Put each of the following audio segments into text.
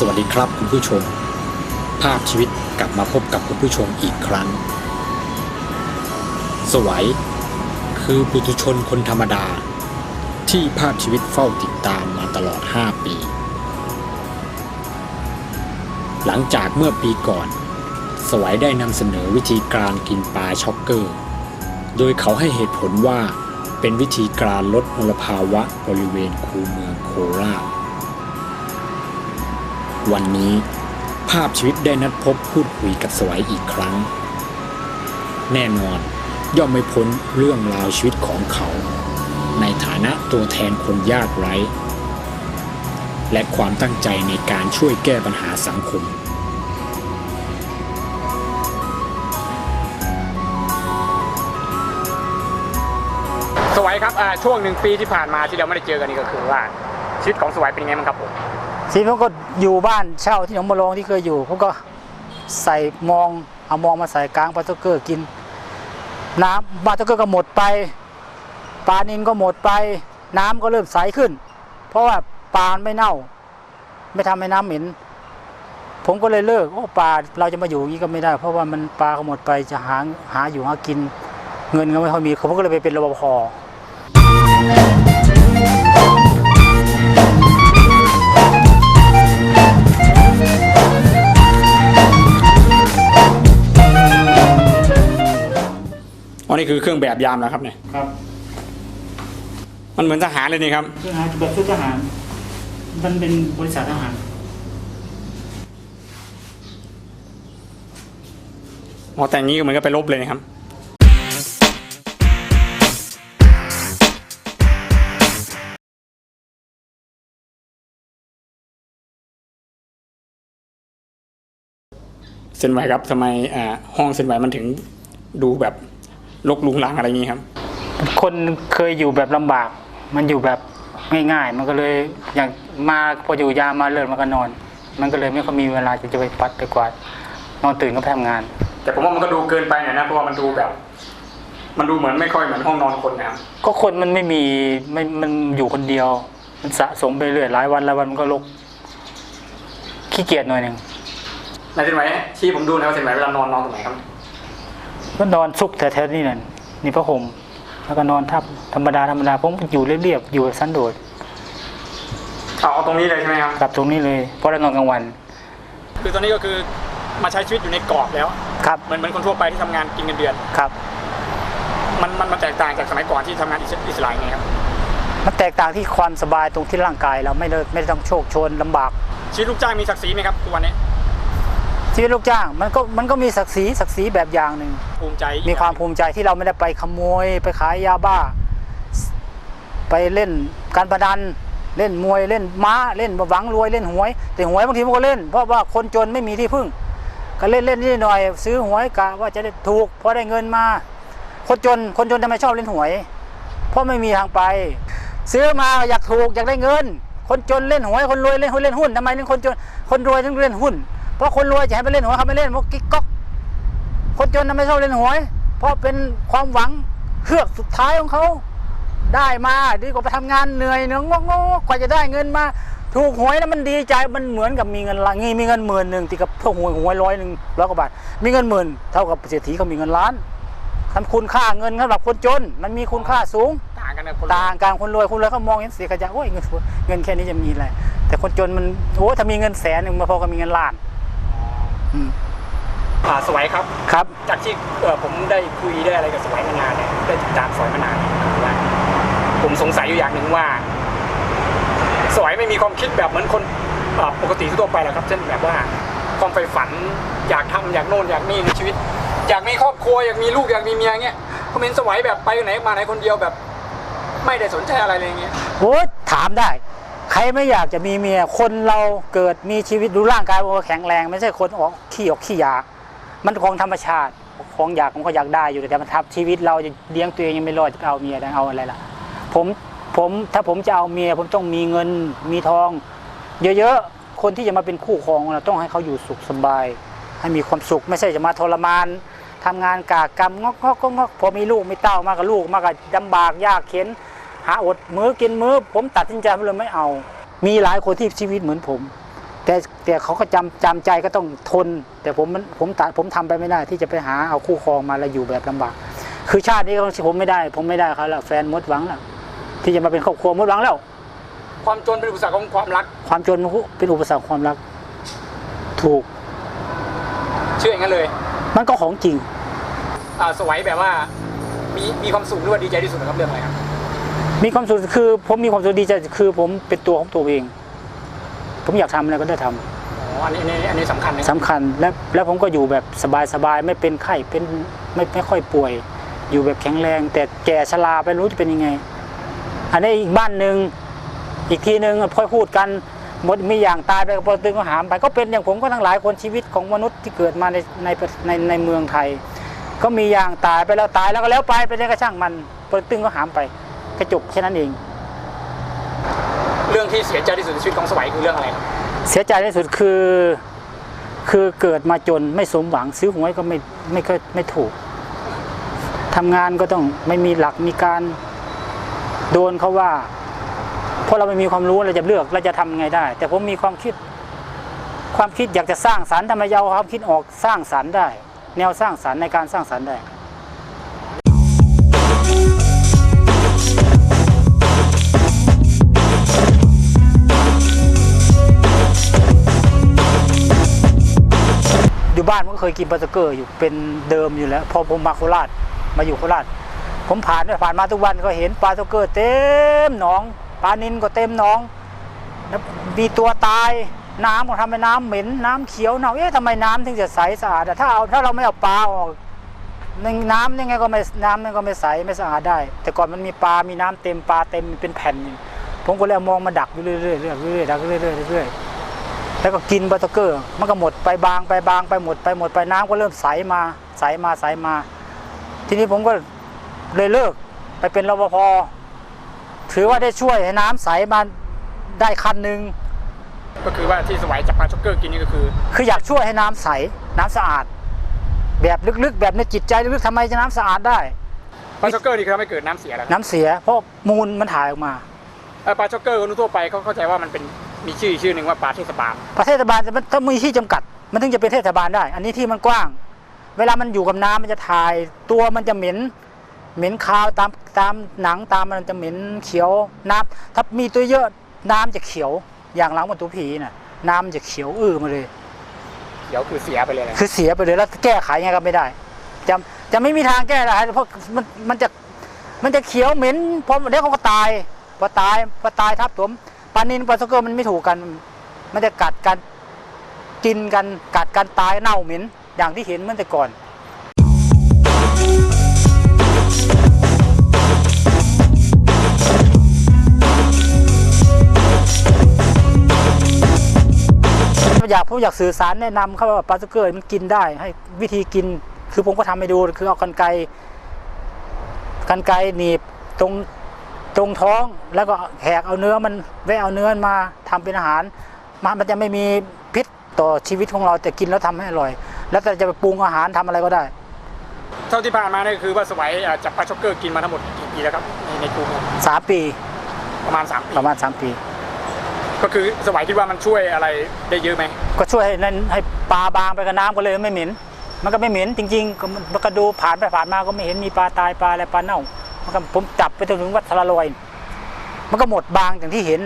สวัสดีครับคุณผู้ชม ภาพชีวิตกลับมาพบกับคุณผู้ชมอีกครั้ง สวัยคือปุถุชนคนธรรมดา ที่ภาพชีวิตเฝ้าติดตามมาตลอด 5 ปี หลังจากเมื่อปีก่อน สวัยได้นำเสนอวิธีการกินปลาช็อกเกอร์ โดยเขาให้เหตุผลว่าเป็นวิธีการลดมลภาวะบริเวณคูเมืองโคราช วันนี้ ภาพชีวิตได้นัดพบพูดคุยกับสวัยอีกครั้ง แน่นอนย่อมไม่พ้นเรื่องราวชีวิตของเขา ในฐานะตัวแทนคนยากไร้ และความตั้งใจในการช่วยแก้ปัญหาสังคมสวัยครับช่วงหนึ่งปีที่ผ่านมาที่เราไม่ได้เจอกันนี่ก็คือว่าชีวิตของสวัยเป็นยังไงบ้างครับผม ทีผมก็อยู่บ้านเช่าที่หนองบัวลองที่เคยอยู่ผมก็ใส่มองเอามองมาใส่กลางปลาตะเกอร์กิน น้ำปลาตะเกอร์ก็หมดไปปลานินก็หมดไป น้ำก็เริ่มใสขึ้น เพราะว่าปลาไม่เน่า ไม่ทำให้น้ำเหม็นผมก็เลยเลิกโอ้ปลาเราจะมาอยู่อย่างนี้ก็ไม่ได้ เพราะว่ามันปลาก็หมดไปจะหาหาอยู่หากิน เงินก็ไม่ค่อยมีผมก็เลยไปเป็นรปภ นี่คือเครื่องแบบยามแล้วครับเนี่ย ครับมันเหมือนทหารเลยนี่ครับ เครื่องหาแบบชุดทหาร มันเป็นบริษัททหารอ๋อแต่งนี้ก็เหมือนกับไปลบเลยนะครับ เส้นไหวครับทำไมอ่าห้องเส้นไหวมันถึงดูแบบ ลกลุงลังอะไรอย่างนี้ครับ คนเคยอยู่แบบลำบาก มันอยู่แบบง่ายๆ มันก็เลยอย่างมาพออยู่ยามมาเลิกมันก็นอน มันก็เลยไม่ค่อยมีเวลาจะจะไปปัดไปกวาดนอนตื่นก็ไปทำงาน แต่ผมว่ามันก็ดูเกินไปหน่อยนะเพราะว่ามันดูแบบ มันดูเหมือนไม่ค่อยเหมือนห้องนอนคนนะครับก็คนมันไม่มีไม่มันอยู่คนเดียว มันสะสมไปเรื่อยหลายวันหลายวันมันก็ลกขี้เกียจหน่อยหนึ่งในเส้นไหวที่ผมดูนะครับเส้นไหวเวลานอนนอนตรงไหนครับ ก็นอนซุกแถวๆนี่นั่นนี่พระห่มแล้วก็นอนทับธรรมดาธรรมดาผมอยู่เรียบๆอยู่สันโดษเอาเอาตรงนี้เลยใช่ไหมครับกลับตรงนี้เลยเพราะเรานอนกลางวัน คือตอนนี้ก็คือมาใช้ชีวิตอยู่ในกรอบแล้วครับเหมือนเหมือนคนทั่วไปที่ทำงานกินเงินเดือนครับ มันมันมันแตกต่างจากสมัยก่อนที่ทำงานอิสอิสระยังไงครับมันแตกต่างที่ความสบายตรงที่ร่างกายเราไม่ได้ไม่ได้ต้องโชคโชนลำบากชีวิตลูกจ้างมีศักดิ์ศรีไหมครับทุกวันนี้ ชีวิตลูกจ้างมันก็มันก็มีศักดิ์ศรีศักดิ์ศรีแบบอย่างหนึ่ง ภูมิใจอีกมีความภูมิใจที่เราไม่ได้ไปขโมย ไปขายยาบ้า ไปเล่นการพนันเล่นมวยเล่นม้าเล่นหวังรวยเล่นหวย แต่หวยบางทีมันก็เล่น เพราะว่าคนจนไม่มีที่พึ่ง ก็เล่นเล่นนิดหน่อย ซื้อหวยกะว่าจะได้ถูกพอได้เงินมา คนจนคนจนทำไมชอบเล่นหวย เพราะไม่มีทางไป ซื้อมาอยากถูกอยากได้เงิน คนจนเล่นหวยคนรวยเล่นหุ้นเล่นหุ้นทำไมถึงคนจนคนรวยถึงเล่นหุ้น เพราะคนรวยจะให้ไปเล่นหวยเขาไม่เล่นเพราะกิ๊กก๊อก คนจนทำไมชอบเล่นหวย เพราะเป็นความหวังเฮือกสุดท้ายของเขา ได้มาดีกว่าไปทำงานเหนื่อยเนื้องงๆกว่าจะได้เงินมา ถูกหวยแล้วมันดีใจมันเหมือนกับมีเงินละงี้มีเงินหมื่นหนึ่งตีกับพวกหวยหวยร้อยหนึ่งร้อยกว่าบาทมีเงินหมื่นเท่ากับเศรษฐีเขามีเงินล้านทำคุณค่าเงินสำหรับคนจน มันมีคุณค่าสูง ต่างกันนะคนต่างกันคนรวยคนรวยเขามองเห็นเสียขยะโอ้ยเงินเงินแค่นี้จะมีอะไรแต่คนจนมันโอ้ถ้ามีเงินแสนหนึ่งมาพอกับมีเงินล้าน อืมอ่าสวัยครับ ครับ จากที่เอ่อผมได้คุยได้อะไรกับสวัยมานานเนี่ยได้ติดตามสวัยมานานเนี่ยคือว่าผมสงสัยอยู่อย่างหนึ่งว่า สวัยไม่มีความคิดแบบเหมือนคนอ่าปกติทั่วไปหรอกครับ เช่นแบบว่า ความใฝ่ฝันอยากทำอยากโน่นอยากนี่ในชีวิต อยากมีครอบครัวอยากมีลูกอยากมีเมียเงี้ยผมเห็นสวัยแบบไปไหนมาไหนคนเดียวแบบ ไม่ได้สนใจอะไรเลยเงี้ย โอ้ยถามได้ใค รไม่อยากจะมีเมีย คนเราเกิดมีชีวิตดูร่างกายมันแข็งแรง ไม่ใช่คนออกขี้ออกขี้อยากมันของธรรมชาติของอยากของเขาอยากได้อยู่แต่มันทับชีวิตเราจะเลี้ยงตัวเองยังไม่รอดจะเอาเมียได้เอาอะไรล่ะ ผมผมถ้าผมจะเอาเมีย ผมต้องมีเงินมีทอง เยอะๆคนที่จะมาเป็นคู่ครองเราต้องให้เขาอยู่สุขสบาย ให้มีความสุขไม่ใช่จะมาทรมานทำงานกากกรรมงอกงอกงอกพอมีลูกมีเต้ามากับลูกมากับลำบากยากเข็น หาอดมื้อกินมื้อผมตัดสินใจเลยไม่เอา มีหลายคนที่ชีวิตเหมือนผม แต่แต่เขาก็จำจำใจก็ต้องทน แต่ผมมันผมตัดผมทำไปไม่ได้ ที่จะไปหาเอาคู่ครองมาแล้วอยู่แบบลำบาก คือชาตินี้ก็ผมไม่ได้ ผมไม่ได้เขาแล้วแฟนหมดหวังแล้วที่จะมาเป็นครอบครัวหมดหวังแล้ว ความจนเป็นอุปสรรคของความรัก ความจนมันเป็นอุปสรรคความรัก ถูก เชื่ออย่างนั้นเลย มันก็ของจริงอ่าสวัยแบบว่ามีมีความสุขหรือว่าดีใจที่สุดนะครับเรื่องอะไรครับ มีความสุขคือ ผมมีความสุขดีใจคือผมเป็นตัวของตัวเอง ผมอยากทำอะไรก็ได้ทำอ๋ออันนี้อันนี้อันนี้สำคัญนะสำคัญและแล้วผมก็อยู่แบบสบายๆไม่เป็นไข้เป็นไม่ไม่ค่อยป่วย อยู่แบบแข็งแรง แต่แก่ชราไปรู้จะเป็นยังไง อันนี้อีกบ้านหนึ่งอีกทีหนึ่งพอพูดกันหมดมีอย่างตายไปก็ปตึงก็หามไปก็เป็นอย่างผมก็ทั้งหลายคนชีวิตของมนุษย์ที่เกิดมาในในในในเมืองไทย ก็มีอย่างตายไปแล้วตายแล้วก็แล้วไปไปได้ก็ช่างมันปตึงก็หามไป กระจกแค่นั้นเอง เรื่องที่เสียใจที่สุดในชีวิตของสวัยคือเรื่องอะไรครับเสียใจที่สุดคือ คือเกิดมาจนไม่สมหวังซื้อหวยก็ไม่ไม่เคยไม่ถูกทำงานก็ต้องไม่มีหลักมีการโดนเขาว่า เพราะเราไม่มีความรู้เราจะเลือกเราจะทำยังไงได้ แต่ผมมีความคิด ความคิดอยากจะสร้างสรรค์ทำไมเอาความคิดออกสร้างสรรค์ได้ แนวสร้างสรรค์ในการสร้างสรรค์ได้ บ้านผมก็เคยกินปลาสเกอร์อยู่เป็นเดิมอยู่แล้ว พอผมมาโคราชมาอยู่โคราชผมผ่านไปผ่านมาทุกวันก็เห็นปลาสเกอร์เต็มหนองปลานินก็เต็มหนองแล้วมีตัวตายน้ำก็ทำเป็นน้ำเหม็นน้ำเขียวเน่าเอ๊ะทำไมน้ำถึงจะใสสะอาดอะถ้าเอาถ้าเราไม่เอาปลาออกน้ำยังไงก็ไม่น้ำมันก็ไม่ใสไม่สะอาดได้ แต่ก่อนมันมีปลา มีน้ำเต็มปลาเต็มเป็นแผ่น ผมก็เลยมองมาดักเรื่อยๆเรื่อยๆเรื่อยๆดักเรื่อยๆเรื่อยๆ แล้วก็กินบัตเตอร์เกอร์ มันก็หมดไปบางไปบางไปหมดไปหมดไปน้ำก็เริ่มใสมาใสมาใสมา ทีนี้ผมก็เลยเลิกไปเป็นรปภถือว่าได้ช่วยให้น้ำใสมาได้คันหนึ่งก็คือว่าที่สวัยจับปลาช็อกเกอร์กินนี่ก็คือ คืออยากช่วยให้น้ำใสน้ำสะอาด แบบลึกๆ แบบในจิตใจลึกๆทำไมจะน้ำสะอาดได้ปลาช็อกเกอร์นี่คือทำให้เกิดน้ำเสียแล้วครับน้ำเสียเพราะมูลมันถ่ายออกมาเอ่อปลาช็อกเกอร์คนทั่วไปเขาเข้าใจว่ามันเป็น มีชื่ออีกชื่อหนึ่งว่าปลาเทศบาลประเทศบาลมันต้องมีที่จำกัด มันถึงจะเป็นเทศบาลได้ อันนี้ที่มันกว้าง เวลามันอยู่กับน้ำมันจะถ่าย ตัวมันจะเหม็น เหม็นคาวตามตามหนังตามมันจะเหม็นเขียวน้ำถ้ามีตัวเยอะน้ำจะเขียว อย่างหลังมันตัวผีน่ะ น้ำมันจะเขียวอื้อมาเลย เดี๋ยวคือเสียไปเลยนะคือเสียไปเลยแล้วแก้ไขยังไงก็ไม่ได้ จะจะไม่มีทางแก้ได้เพราะมันมันจะมันจะเขียวเหม็นพอเดี๋ยวเขาก็ตายพอตายพอตายทับถมป ลานินปลาสกเกอร์มันไม่ถูกกัน มันจะกัดกันกินกันกัดกันตายเน่าเหม็นอย่างที่เห็นเมื่อแต่ก่อนอยากผมอยากสื่อสารแนะนำเขาว่าปลาสกเกอร์มันกินได้ ให้วิธีกินคือผมก็ทำให้ดูคือเอากันไกรกันไกรหนีบตรง ตรงท้องแล้วก็แหกเอาเนื้อมันไว้เอาเนื้อมาทำเป็นอาหารมันมันจะไม่มีพิษต่อชีวิตของเราแต่กินแล้วทำให้อร่อย แล้วแต่จะไปปรุงอาหารทำอะไรก็ได้ เท่าที่ผ่านมาเนี่ยคือว่าสวัยเอ่อจับปลาช็อกเกอร์กินมาทั้งหมดกี่ปีแล้วครับในในกรุงเนี่ยสามปีประมาณสามปีประมาณสามปี ก็คือสวัยคิดว่ามันช่วยอะไรได้เยอะไหมก็ช่วยให้นั่นให้ปลาบางไปกับน้ำก็เลยไม่เหม็นมันก็ไม่เหม็นจริงๆก็มันมันก็ดูผ่านไปผ่านมาก็ไม่เห็นมีปลาตายปลาอะไรปลาเน่ามันก็ ผมจับไปจนถึงวัดทรลอย มันก็หมดบางอย่างที่เห็น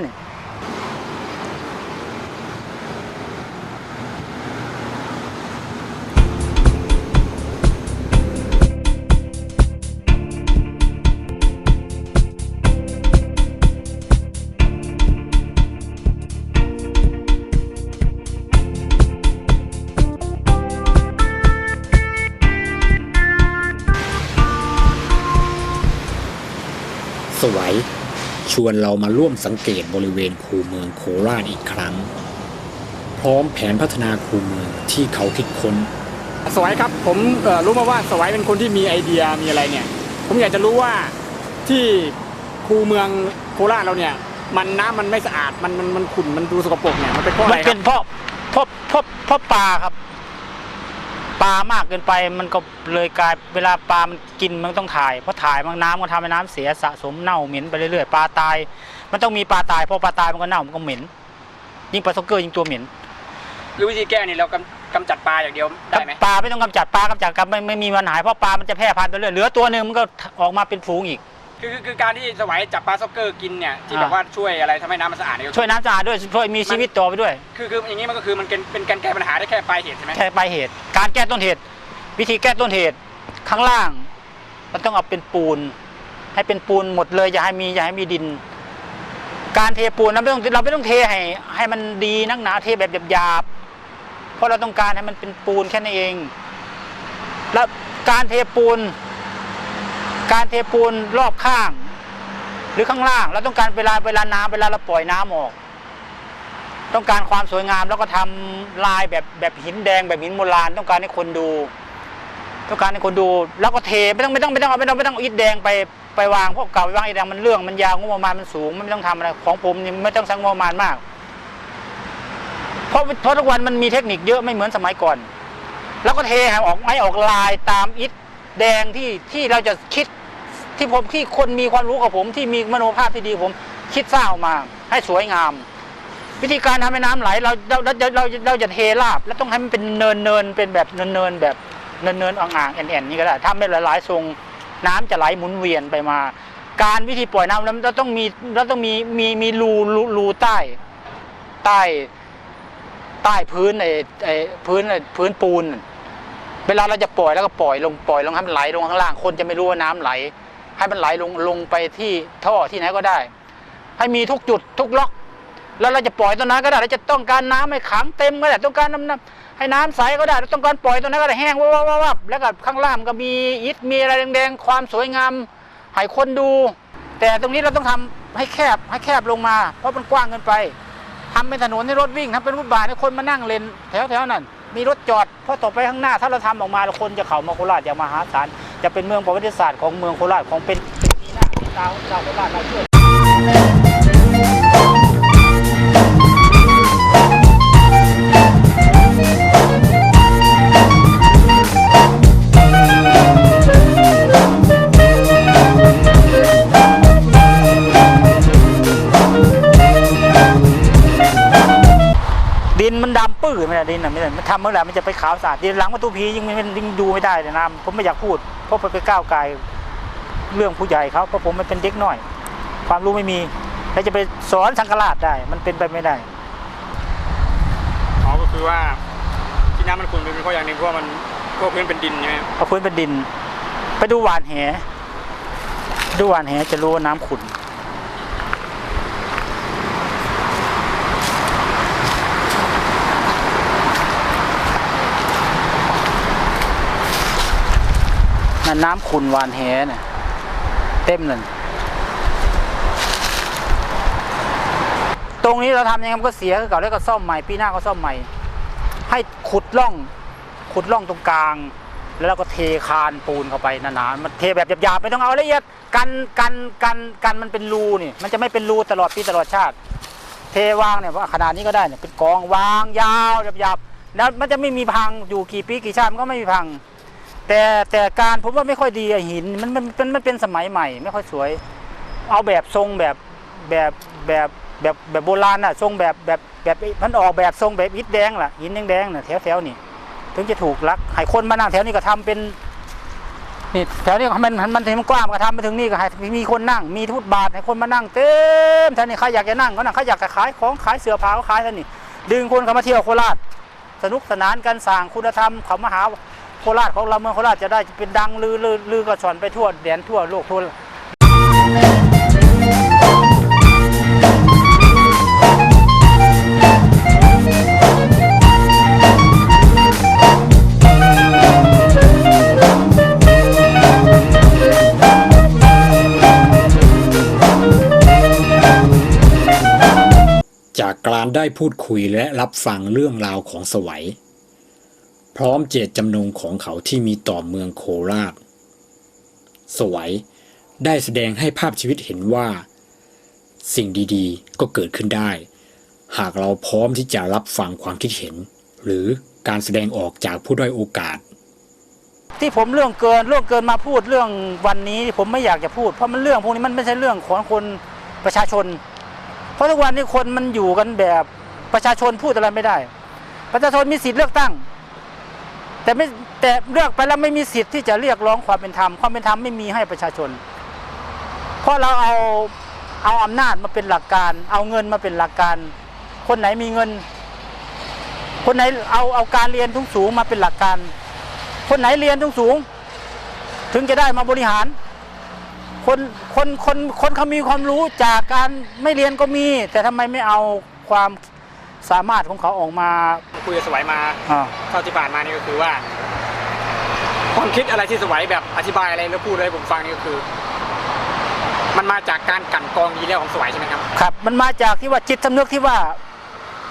สวัย ชวนเรามาร่วมสังเกตบริเวณคูเมืองโคราชอีกครั้ง พร้อมแผนพัฒนาคูเมืองที่เขาคิดค้น สวัยครับผมเอ่อรู้มาว่าสวัยเป็นคนที่มีไอเดียมีอะไรเนี่ย ผมอยากจะรู้ว่าที่คูเมืองโคราชเราเนี่ย มันน้ำมันไม่สะอาดมันมันมันขุ่นมันดูสกปรกเนี่ยมันเป็นเพราะอะมัไรนคเป็รับนเพราะเพราะเพราะเพราะปลาครับ ปลามากเกินไปมันก็เลยกลายเวลาปลามันกินมันต้องถ่ายเพราะถ่ายมันน้ำก็ทำให้น้ำเสียสะสมเน่าเหม็นไปเรื่อยๆปลาตาย มันต้องมีปลาตายเพราะปลาตายมันก็เน่ามันก็เหม็นยิ่งปลาซ็อกเกอร์ยิ่งตัวเหม็นหรือวิธีแก้นี่เรากำกำจัดปลาอย่างเดียวได้ไหมปลาไม่ต้องกำจัดปลากำจัดกับไม่ไม่มีปัญหาเพราะปลามันจะแพร่พันธุ์ไปเรื่อยเหลือตัวหนึ่งมันก็ออกมาเป็นฝูงอีก คือคือคือการที่สวายจับปลาซ็อกเกอร์กินเนี่ยที่อ่าแบบว่าช่วยอะไรทำให้น้ำมันสะอาดเนี่ยช่วยน้ำสะอาดด้วยช่วยมีชีวิตต่อไปด้วยคือคืออย่างนี้มันก็คือมันเป็นเป็นการแก้ปัญหาได้แค่ปลายเหตุใช่ไหมแค่ปลายเหตุ การแก้ต้นเหตุ วิธีแก้ต้นเหตุข้างล่าง มันต้องเอาเป็นปูน ให้เป็นปูนหมดเลยอย่าให้มีอย่าให้มีดิน การเทปูนเราไม่ต้องเราไม่ต้องเทให้ให้มันดีนักหนาเทแบบหยาบๆเพราะเราต้องการให้มันเป็นปูนแค่นั้นเอง แล้วการเทปูน การเทปูนรอบข้าง หรือข้างล่างเราต้องการเวลาเวลาน้ำเวลาเราปล่อยน้ำออก ต้องการความสวยงามแล้วก็ทำลายแบบแบบหินแดงแบบหินโบราณต้องการให้คนดู ต้องการให้คนดู แล้วก็เทไม่ต้องไม่ต้องไม่ต้องเอาไม่ต้องไม่ต้องอิฐแดงไปไปวางพราะเก่าไปวางอิฐแดงมันเรื่องมันยาวงบประมาณมันสูงไม่ต้องทำอะไรของผมนี่ไม่ต้องใช้งบประมาณมากเพราะเพราะทุกวันมันมีเทคนิคเยอะไม่เหมือนสมัยก่อน แล้วก็เทให้ออกให้ออกลายตามอิฐ แดงที่ที่เราจะคิดที่ผมที่คนมีความรู้กับผม ที่มีมโนภาพที่ดีผม คิดสร้างออกมา ให้สวยงาม วิธีการทำให้น้ำไหลเราเราเราเราเราเราจะเทราบ แล้วต้องให้มันเป็นเนินเนินเป็นแบบเนินเนินแบบเนินเนินอ่างๆแอนแอนนี่ก็ได้ทำให้หลายๆทรงน้ำจะไหลหมุนเวียนไปมา การวิธีปล่อยน้ำแล้วเราต้องมีเราต้องมีมีมีรูรูรูใต้ใต้ใต้พื้นไอ้ไอ้พื้นไอ้พื้นปูน เวลาเราจะปล่อยแล้วก็ปล่อยลงปล่อยลงให้มันไหลลงข้างล่างคนจะไม่รู้ว่าน้ำไหล ให้มันไหลลงลงไปที่ท่อที่ไหนก็ได้ ให้มีทุกจุดทุกล็อก แล้วเราจะปล่อยตัวนั้นก็ได้เราจะต้องการน้ำให้ขังเต็มก็ได้ต้องการน้ำน้ำให้น้ำใสก็ได้เราต้องการปล่อยตัวนั้นก็ได้แห้งวับวับวับวับแล้วก็ข้างล่างก็มีอิฐมีอะไรแดงๆความสวยงามให้คนดู แต่ตรงนี้เราต้องทำให้แคบให้แคบลงมา เพราะมันกว้างเกินไปทำเป็นถนนให้รถวิ่งทำเป็นฟุตบาทให้คนมานั่งเลนแถวๆนั้น มีรถจอดเพราะต่อไปข้างหน้า ถ้าเราทำออกมาเราคนจะเข้ามาโคราชอย่างมหาศาลจะเป็นเมืองประวัติศาสตร์ของเมืองโคราชของเป็นเป็นปีหน้าที่ดาวดาวโคราชเราช่อ นมันดำปื้อไม่ได้ดินอะไม่ได้มันทำเมื่อไหร่มันจะไปขาวสะอาดดินหลังประตูผียิ่งไม่ยิ่งดูไม่ได้เลยนะผมไม่อยากพูด เพราะไปก้าวไกลเรื่องผู้ใหญ่เขาเพราะผมมันเป็นเด็กน้อย ความรู้ไม่มีแล้วจะไปสอนสังฆราชได้ มันเป็นไปไม่ได้อ๋อก็คือว่าที่น้ำมันขุ่นเป็นเพราะอย่างหนึ่งเพราะว่ามันเพราะพื้นเป็นดินใช่ไหมเพราะพื้นเป็นดิน ไปดูหวานแหดูหวานแหจะรู้ว่าน้ำขุ่น นั่นน้ำขุนหวานแหเนี่ยเต็มเลยตรงนี้เราทำยังไงมันก็เสียคือเก่าแล้วก็ซ่อมใหม่ปีหน้าก็ซ่อมใหม่ ให้ขุดร่อง ขุดร่องตรงกลาง แล้วเราก็เทคานปูนเข้าไปหนาๆมันเทแบบหยาบๆไม่ต้องเอาละเอียดกันกันกันกันมันเป็นรูนี่ มันจะไม่เป็นรูตลอดปีตลอดชาติ เทวางเนี่ยว่าขนาดนี้ก็ได้เนี่ยเป็นกองวางยาวหยาบๆแล้วมันจะไม่มีพังอยู่กี่ปีกี่ชาติมันก็ไม่มีพัง แต่แต่การผมว่าไม่ค่อยดีหินมันมันมันมันเป็นสมัยใหม่ ไม่ค่อยสวย เอาแบบทรงแบบแบบแบบแบบแบบโบราณน่ะทรงแบบแบบแบบมันออกแบบทรงแบบอิฐแดงล่ะหินแดงๆน่ะแถวแถวๆนี่ถึงจะถูกลักให้คนมานั่งแถวนี้ก็ทำเป็นนี่แถวนี้มันมันมันมันกว้างก็ทำไปถึงนี่ก็ให้มีคนนั่ง มีทุตบาทให้คนมานั่งเต็มแถวนี้ใครอยากจะนั่งก็นั่งใครอยากจะขายของขายเสื้อผ้าก็ขายแถวนี้ดึงคนเข้ามาเที่ยวโคราชสนุกสนานกันสร้างคุณธรรมเขามาหา โคราชของเราเมืองโคราชจะได้เป็นดังลือลือลือกระชอนไปทั่วแดนทั่วโลกทั่วจากการได้พูดคุยและรับฟังเรื่องราวของสวัย พร้อมเจตจำนงของเขาที่มีต่อเมืองโคราช สวยได้แสดงให้ภาพชีวิตเห็นว่า สิ่งดีๆ ก็เกิดขึ้นได้ หากเราพร้อมที่จะรับฟังความคิดเห็น หรือการแสดงออกจากผู้ด้อยโอกาส ที่ผมเรื่องเกินเรื่องเกินมาพูดเรื่องวันนี้ผมไม่อยากจะพูดเพราะมันเรื่องพวกนี้มันไม่ใช่เรื่องของคนประชาชน เพราะทุกวันนี้คนมันอยู่กันแบบประชาชนพูดอะไรไม่ได้ ประชาชนมีสิทธิ์เลือกตั้ง แต่ไม่แต่เลือกไปแล้วไม่มีสิทธิ์ที่จะเรียกร้องความเป็นธรรมความเป็นธรรมไม่มีให้ประชาชน เพราะเราเอาเอาอำนาจมาเป็นหลักการ เอาเงินมาเป็นหลักการ คนไหนมีเงิน คนไหนเอาเอาการเรียนทุงสูงมาเป็นหลักการ คนไหนเรียนทุงสูง ถึงจะได้มาบริหาร คนคนคนคนเขามีความรู้จากการไม่เรียนก็มี แต่ทำไมไม่เอาความสามารถของเขาออกมา คุยกับสวัยมาอ่า เท่าที่ผ่านมานี่ก็คือว่า ความคิดอะไรที่สวัยแบบอธิบายอะไรแล้วพูดอะไรให้ผมฟังนี่ก็คือ มันมาจากการกลั่นกรองดีแล้วของสวัยใช่ไหมครับ ครับ มันมาจากที่ว่าจิตสำนึกที่ว่า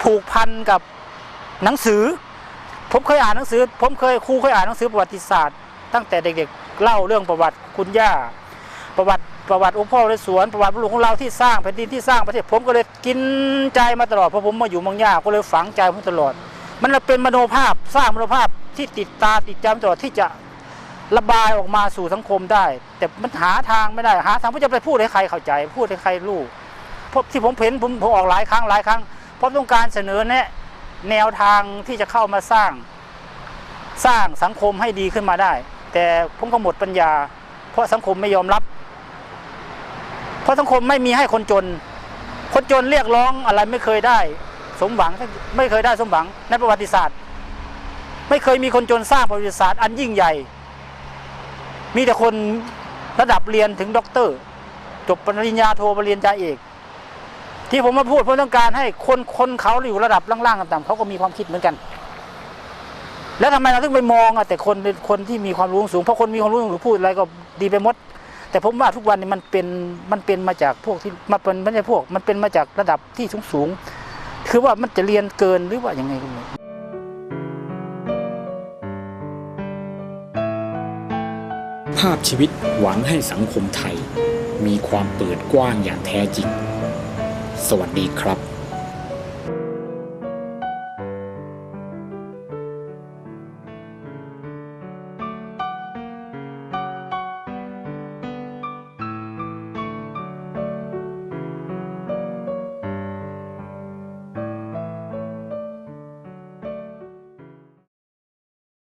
ผูกพันกับหนังสือ ผมเคยอ่านหนังสือ ผมเคยครูเคยอ่านหนังสือประวัติศาสตร์ ตั้งแต่เด็กๆ เล่าเรื่องประวัติคุณย่า ประวัติประวัติองค์พ่อในสวน ประวัติบุรุษของเราที่สร้างแผ่นดินที่สร้างประเทศ ผมก็เลยกินใจมาตลอดเพราะผมมาอยู่เมืองย่าก็เลยฝังใจผมตลอด มันเป็นมโนภาพสร้างมโนภาพที่ติดตาติดจำตลอดที่จะระบายออกมาสู่สังคมได้ แต่มันหาทางไม่ได้หาทางเพื่อจะไปพูดให้ใครเข้าใจ พูดให้ใครรู้พราะที่ผมเห็นผมผมออกหลายครั้งหลายครั้งเพราะต้องการเสนอแนะแนวทางที่จะเข้ามาสร้างสร้างสังคมให้ดีขึ้นมาได้ แต่ผมก็หมดปัญญา เพราะสังคมไม่ยอมรับ เพราะสังคมไม่มีให้คนจน คนจนเรียกร้องอะไรไม่เคยได้ สมหวังไม่เคยได้สมหวังในประวัติศาสตร์ ไม่เคยมีคนจนสร้างประวัติศาสตร์อันยิ่งใหญ่ มีแต่คนระดับเรียนถึงด็อกเตอร์จบปริญญาโทปริญญาเอก ที่ผมมาพูดเพราะต้องการให้คนคนเขาอยู่ระดับล่างๆต่ำๆเขาก็มีความคิดเหมือนกัน แล้วทำไมเราถึงไปมองอะแต่คนคนที่มีความรู้สูงเพราะคนมีความรู้สูงพูดอะไรก็ดีไปหมดแต่ผมว่าทุกวันนี้มันเป็นมันเป็นมาจากพวกที่มาเป็นไม่ใช่พวก มันเป็นมาจากระดับที่สูงสูง คือว่ามันจะเรียนเกินหรือว่ายังไงก็ไม่ภาพชีวิตหวังให้สังคมไทย มีความเปิดกว้างอย่างแท้จริง สวัสดีครับ